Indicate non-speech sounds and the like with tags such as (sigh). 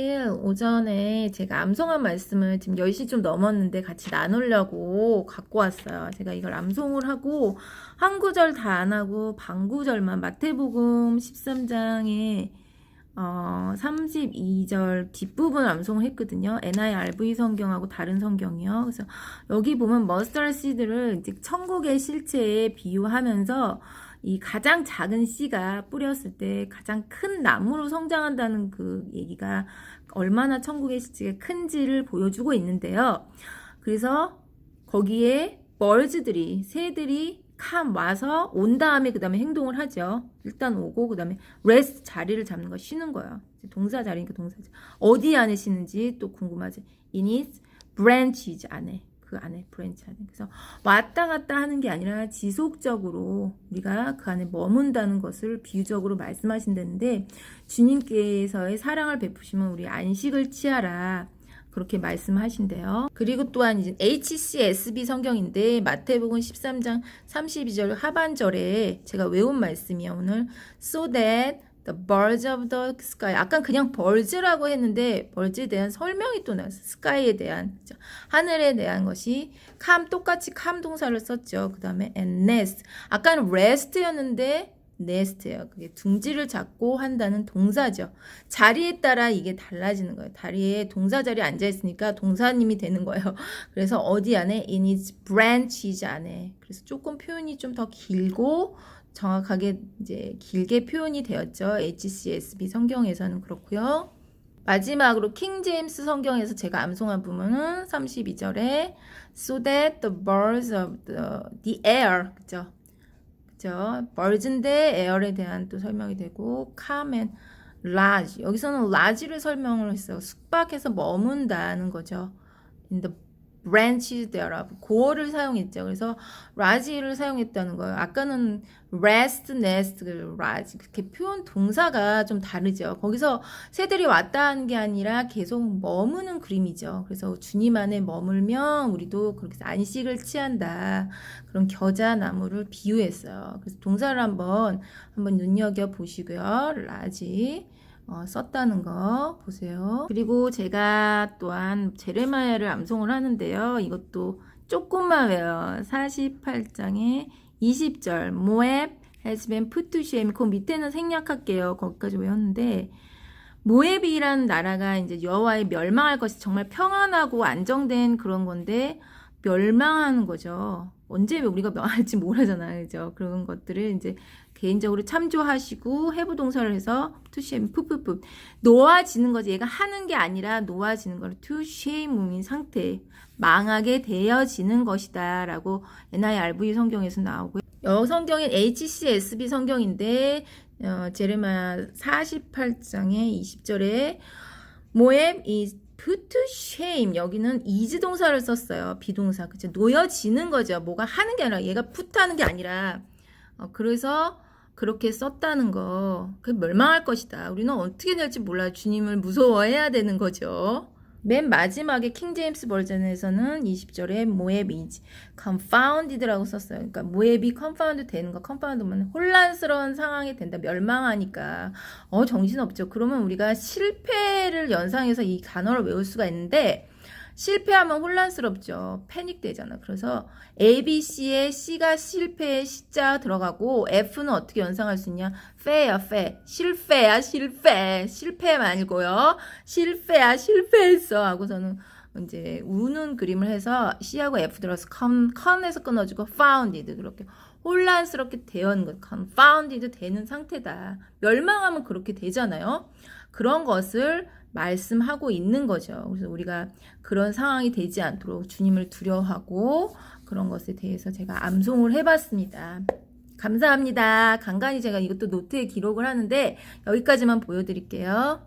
오전에 제가 암송한 말씀을 지금 10시 좀 넘었는데 같이 나누려고 갖고 왔어요. 제가 이걸 암송을 하고 한 구절 다 안 하고 반 구절만 마태복음 13장에 어, 32절 뒷부분 암송을 했거든요. NIRV 성경하고 다른 성경이요. 그래서 여기 보면 머스터드 씨드를 이제 천국의 실체에 비유하면서 이 가장 작은 씨가 뿌렸을 때 가장 큰 나무로 성장한다는 그 얘기가 얼마나 천국의 실체가 큰지를 보여주고 있는데요. 그래서 거기에 벌즈들이 새들이 캄 와서 온 다음에 그 다음에 행동을 하죠. 일단 오고 그 다음에 rest 자리를 잡는 거 쉬는 거예요. 동사 자리니까 동사죠. 어디 안에 쉬는지 또 궁금하지. in its branches 안에 그 안에 브랜치 안에 그래서 왔다 갔다 하는 게 아니라 지속적으로 우리가 그 안에 머문다는 것을 비유적으로 말씀하신다는데 주님께서의 사랑을 베푸시면 우리 안식을 취하라 그렇게 말씀하신대요. 그리고 또한 이제 HCSB 성경인데 마태복음 13장 32절 하반절에 제가 외운 말씀이에요. 오늘 so that the birds of the sky 약간 그냥 birds라고 했는데 birds에 대한 설명이 또 나왔어요. sky에 대한 그죠? 하늘에 대한 것이 come 똑같이 come 동사를 썼죠. 그 다음에 and nest 아까는 rest였는데 nest예요. 그게 둥지를 잡고 한다는 동사죠. 자리에 따라 이게 달라지는 거예요. 다리에 동사 자리에 앉아 있으니까 동사님이 되는 거예요. (laughs) 그래서 어디 안에 in its branches 안에 그래서 조금 표현이 좀 더 길고 정확하게 이제 길게 표현이 되었죠. HCSB 성경에서는 그렇고요. 마지막으로 킹 제임스 성경에서 제가 암송한 부분은 32절에 so that the birds of the, the air 그죠? 그죠? birds인데 air에 대한 또 설명이 되고 come and large 여기서는 large를 설명을 했어요. 숙박해서 머문다는 거죠. in the branches thereof 고어를 사용했죠. 그래서 large를 사용했다는 거예요. 아까는 rest, nest, large 그렇게 표현 동사가 좀 다르죠. 거기서 새들이 왔다 하는 게 아니라 계속 머무는 그림이죠. 그래서 주님 안에 머물면 우리도 그렇게 안식을 취한다. 그런 겨자 나무를 비유했어요. 그래서 동사를 한번 한번 눈여겨 보시고요. large 어, 썼다는 거 보세요. 그리고 제가 또한 제레마야를 암송을 하는데요. 이것도 조금만 외워요. 48장에 20절 모앱 has been put to shame 그 밑에는 생략할게요. 거기까지 외웠는데 모앱이라는 나라가 이제 여호와의 멸망할 것이 정말 평안하고 안정된 그런 건데 멸망하는 거죠. 언제 우리가 명할지 모르잖아요. 그죠? 그런 것들을 이제 개인적으로 참조하시고 해부 동사를 해서 to shame 푸푸푸 놓아지는 거지. 얘가 하는 게 아니라 놓아지는 걸 to shame인 상태 망하게 되어지는 것이다라고 NIRV 성경에서 나오고요. 여 성경은 HCSB 성경인데 어, 제레마 48장의 20절에 모앱 이 to shame 여기는 이지 동사를 썼어요. 비동사. 그죠? 놓여지는 거죠. 뭐가 하는 게 아니라 얘가 put 하는 게 아니라 어, 그래서 그렇게 썼다는 거. 그 멸망할 것이다. 우리는 어떻게 될지 몰라. 주님을 무서워해야 되는 거죠. 맨 마지막에 킹 제임스 버전에서는 20절에 모앱이지 confounded라고 썼어요. 그러니까 모앱이 confound 되는 거, confound면 혼란스러운 상황이 된다, 멸망하니까 어 정신 없죠. 그러면 우리가 실패를 연상해서 이 단어를 외울 수가 있는데 실패하면 혼란스럽죠. 패닉 되잖아. 그래서 A, B, C에 C가 실패에 C자 들어가고 F는 어떻게 연상할 수 있냐? fail야, fail. 실패야, 실패. 실패 말고요. 실패야, 실패했어. 하고서는 이제 우는 그림을 해서 C하고 F 들어서 con, con에서 끊어지고 founded 그렇게 혼란스럽게 되는 것, confounded 되는 상태다. 멸망하면 그렇게 되잖아요. 그런 것을 말씀하고 있는 거죠. 그래서 우리가 그런 상황이 되지 않도록 주님을 두려워하고 그런 것에 대해서 제가 암송을 해봤습니다. 감사합니다. 간간히 제가 이것도 노트에 기록을 하는데 여기까지만 보여드릴게요.